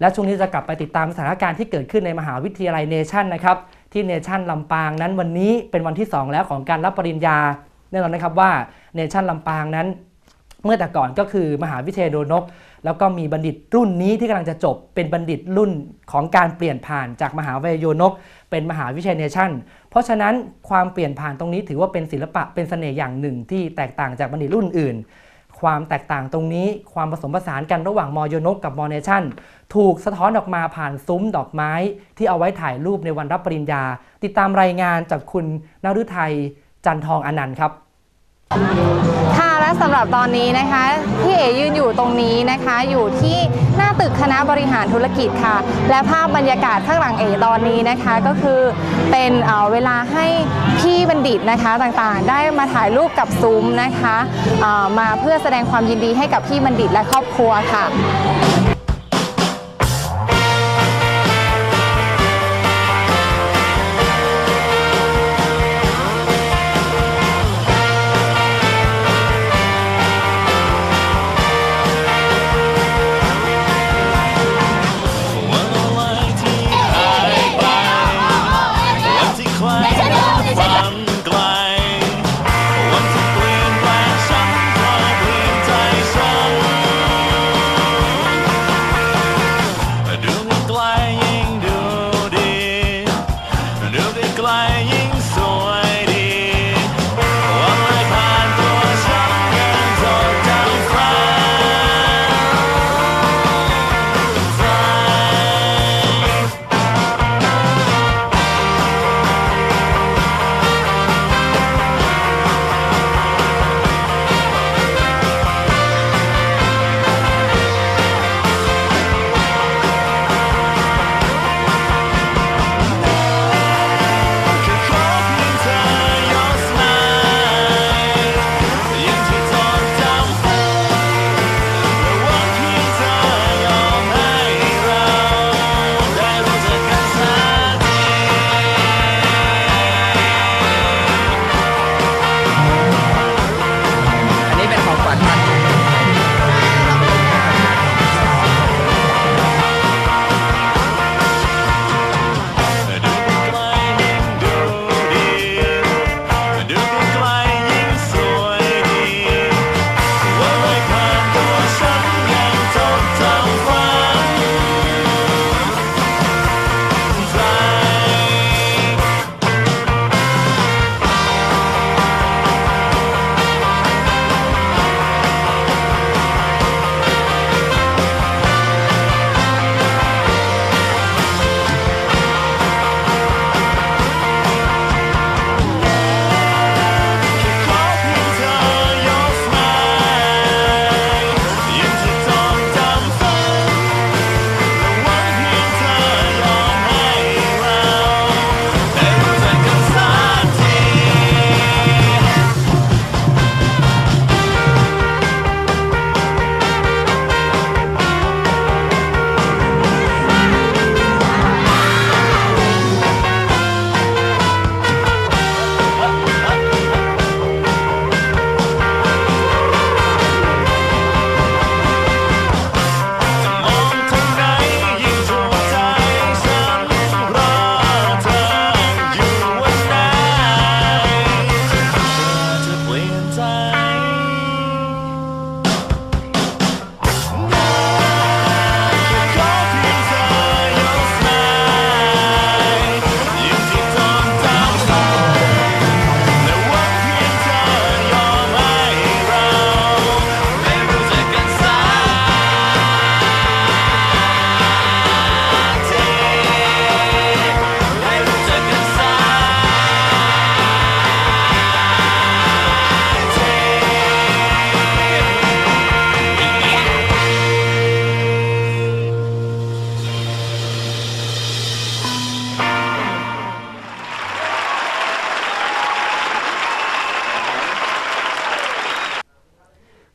และช่วงนี้จะกลับไปติดตามสถานการณ์ที่เกิดขึ้นในมหาวิทยาลัยเนชั่นนะครับที่เนชั่นลำปางนั้นวันนี้เป็นวันที่ 2 แล้วของการรับปริญญาแน่นอนนะครับว่าเนชั่นลำปางนั้น เมื่อแต่ก่อนก็คือมหาวิทยาลัยโดนก แล้วก็มีบัณฑิตรุ่นนี้ที่กำลังจะจบเป็นบัณฑิตรุ่นของการเปลี่ยนผ่านจากมหาวิทยาลัยโยนก เป็นมหาวิทยาลัยเนชั่น เพราะฉะนั้นความเปลี่ยนผ่านตรงนี้ถือว่าเป็นศิลปะเป็นเสน่ห์อย่างหนึ่งที่แตกต่างจากบัณฑิตรุ่นอื่น ความแตกต่างตรงนี้ ความผสมผสานกันระหว่างมโยนกกับมอเนชั่น ถูกสะท้อนออกมาผ่านซุ้มดอกไม้ ที่เอาไว้ถ่ายรูปในวันรับปริญญา ติดตามรายงานจากคุณนฤทัยจันทองอนันต์ครับ สำหรับตอนนี้นะคะพี่เอยืนอยู่ตรงนี้นะคะ อยู่ที่หน้าตึกคณะบริหารธุรกิจค่ะ และภาพบรรยากาศข้างหลังเอตอนนี้นะคะก็คือเป็นเเวลาให้พี่บัณฑิตนะคะต่างๆ ได้มาถ่ายรูปกับซุ้มนะคะมาเพื่อแสดงความยินดีให้กับพี่บัณฑิตและครอบครัวค่ะ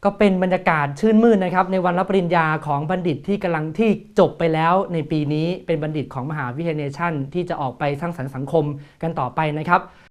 ก็เป็นบรรยากาศชื่นมื่นนะครับ ในวันรับปริญญาของบัณฑิตที่กำลังที่จบไปแล้วในปีนี้เป็นบัณฑิตของมหาวิทยาลัยเนชั่น ที่จะออกไปสร้างสรรค์สังคมกันต่อไปนะครับ